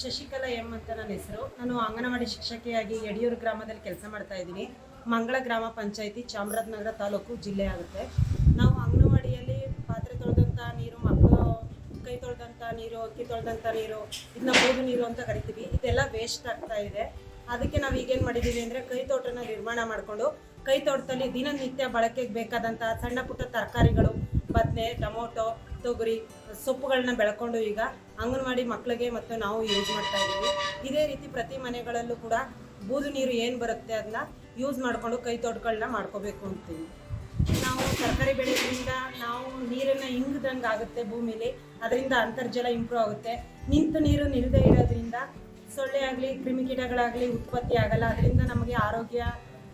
Shashikala M ಅಂತ ನನ್ನ ಹೆಸರು. ನಾನು ಅಂಗನವಾಡಿ ಶಿಕ್ಷಕಿಯಾಗಿ ಯಡಿಯೂರು ಗ್ರಾಮದಲ್ಲಿ ಕೆಲಸ ಮಾಡ್ತಾ ಇದ್ದೀನಿ. ಮಂಗಳ ಗ್ರಾಮ ಪಂಚಾಯಿತಿ ಚಾಮರಾಜನಗರ ತಾಲೂಕು ಜಿಲ್ಲೆ ಆಗುತ್ತೆ. ನಾವು ಅಂಗನವಾಡಿಯಲ್ಲಿ ಪಾತ್ರೆ ತೊಳೆದಂಥ ನೀರು ಮಕ್ಕಳು ಕೈ ತೊಳೆದಂಥ ನೀರು, ಅಕ್ಕಿ ತೊಳೆದಂಥ ನೀರು ಇದನ್ನ ಮೂರು ನೀರು ಅಂತ ಕರಿತೀವಿ. ಇದೆಲ್ಲ ವೇಸ್ಟ್ ಆಗ್ತಾ ಇದೆ. ಅದಕ್ಕೆ ನಾವು ಈಗೇನು ಮಾಡಿದ್ದೀವಿ ಅಂದರೆ ಕೈ ತೋಟನ ನಿರ್ಮಾಣ ಮಾಡಿಕೊಂಡು ಕೈ ತೋಟದಲ್ಲಿ ದಿನನಿತ್ಯ ಬಳಕೆಗೆ ಬೇಕಾದಂಥ ಸಣ್ಣ ಪುಟ್ಟ ತರಕಾರಿಗಳು, ಬದನೆ, ಟೊಮೊಟೊ ತೊಗರಿ ಸೊಪ್ಪುಗಳನ್ನ ಬೆಳ್ಕೊಂಡು ಈಗ ಅಂಗನವಾಡಿ ಮಕ್ಕಳಿಗೆ ಮತ್ತು ನಾವು ಯೂಸ್ ಮಾಡ್ತಾ ಇದ್ದೀವಿ. ಇದೇ ರೀತಿ ಪ್ರತಿ ಮನೆಗಳಲ್ಲೂ ಕೂಡ ಬೂದು ನೀರು ಏನು ಬರುತ್ತೆ ಅದನ್ನ ಯೂಸ್ ಮಾಡಿಕೊಂಡು ಕೈ ತೋಟಗಳನ್ನ ಮಾಡ್ಕೋಬೇಕು ಅಂತೀವಿ. ನಾವು ತರಕಾರಿ ಬೆಳೆಯೋದ್ರಿಂದ ನಾವು ನೀರನ್ನು ಇಂಗ್ದಂಗೆ ಆಗುತ್ತೆ ಭೂಮಿಲಿ ಅದರಿಂದ ಅಂತರ್ಜಲ ಇಂಪ್ರೂವ್ ಆಗುತ್ತೆ. ನಿಂತು ನೀರು ನಿಲ್ಲದೆ ಇರೋದ್ರಿಂದ ಸೊಳ್ಳೆ ಆಗಲಿ ಕ್ರಿಮಿಕೀಟಗಳಾಗಲಿ ಉತ್ಪತ್ತಿ ಆಗಲ್ಲ. ಅದರಿಂದ ನಮಗೆ ಆರೋಗ್ಯ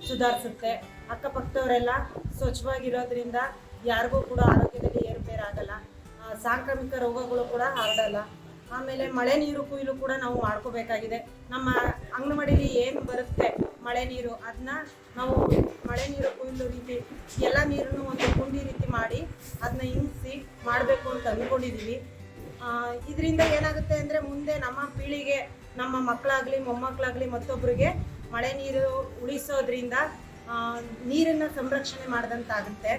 ಸುಧಾರಿಸುತ್ತೆ. ಅಕ್ಕಪಕ್ಕದವರೆಲ್ಲ ಸ್ವಚ್ಛವಾಗಿರೋದ್ರಿಂದ ಯಾರಿಗೂ ಕೂಡ ಆರೋಗ್ಯದಲ್ಲಿ ಏರುಪೇರು ಆಗಲ್ಲ ಆ, ಸಾಂಕ್ರಾಮಿಕ ರೋಗಗಳು ಕೂಡ ಹರಡಲ್ಲ. ಆಮೇಲೆ ಮಳೆ ನೀರು ಕುಯ್ಲು ಕೂಡ ನಾವು ಮಾಡ್ಕೋಬೇಕಾಗಿದೆ. ನಮ್ಮ ಅಂಗನವಾಡಿಲಿ ಏನು ಬರುತ್ತೆ ಮಳೆ ನೀರು ಅದನ್ನ ನಾವು ಮಳೆ ನೀರು ಕುಯ್ಲು ರೀತಿ, ಎಲ್ಲ ನೀರನ್ನು ಒಂದು ಕುಂಡಿ ರೀತಿ ಮಾಡಿ ಅದನ್ನ ಹಿಂಗಿಸಿ ಮಾಡಬೇಕು ಅಂತ ಅಂದ್ಕೊಂಡಿದ್ದೀವಿ ಇದರಿಂದ ಏನಾಗುತ್ತೆ ಅಂದರೆ ಮುಂದೆ ನಮ್ಮ ಪೀಳಿಗೆ, ನಮ್ಮ ಮಕ್ಕಳಾಗಲಿ ಮೊಮ್ಮಕ್ಕಳಾಗಲಿ ಮತ್ತೊಬ್ಬರಿಗೆ ಮಳೆ ನೀರು ಉಳಿಸೋದ್ರಿಂದ ನೀರನ್ನು ಸಂರಕ್ಷಣೆ ಮಾಡಿದಂತಾಗುತ್ತೆ.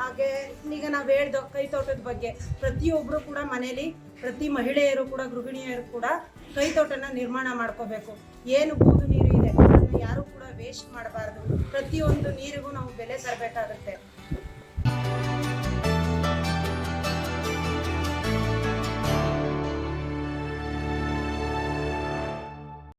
ಹಾಗೆ ಈಗ ನಾವು ಹೇಳ್ದೋ ಕೈ ತೋಟದ ಬಗ್ಗೆ ಪ್ರತಿಯೊಬ್ಬರು ಕೂಡ ಮನೇಲಿ, ಪ್ರತಿ ಮಹಿಳೆಯರು ಕೂಡ, ಗೃಹಿಣಿಯರು ಕೂಡ ಕೈ ತೋಟನ ನಿರ್ಮಾಣ ಮಾಡ್ಕೋಬೇಕು. ಏನು ಬೂದು ನೀರು ಇದೆ, ಅದನ್ನು ಯಾರು ಕೂಡ ವೇಸ್ಟ್ ಮಾಡಬಾರ್ದು. ಪ್ರತಿಯೊಂದು ನೀರಿಗೂ ನಾವು ಬೆಲೆ ತರಬೇಕಾಗುತ್ತೆ.